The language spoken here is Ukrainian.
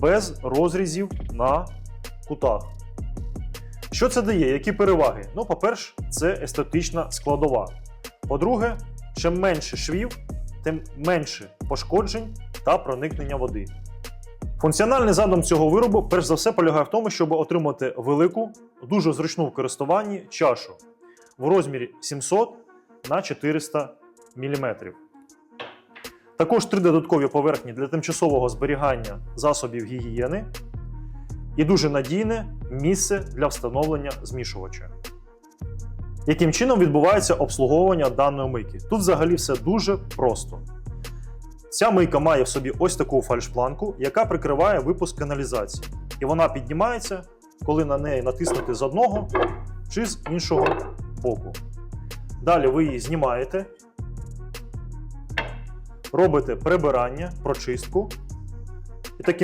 без розрізів на кутах. Що це дає? Які переваги? Ну, по-перше, це естетична складова. По-друге, чим менше швів, тим менше пошкоджень та проникнення води. Функціональний задум цього виробу перш за все полягає в тому, щоб отримати велику, дуже зручну в користуванні чашу в розмірі 700 на 400 мм. Також три додаткові поверхні для тимчасового зберігання засобів гігієни і дуже надійне місце для встановлення змішувача. Яким чином відбувається обслуговування даної мийки? Тут взагалі все дуже просто. Ця мийка має в собі ось таку фальшпланку, яка прикриває випуск каналізації. І вона піднімається, коли на неї натиснути з одного чи з іншого боку. Далі ви її знімаєте, робите прибирання, прочистку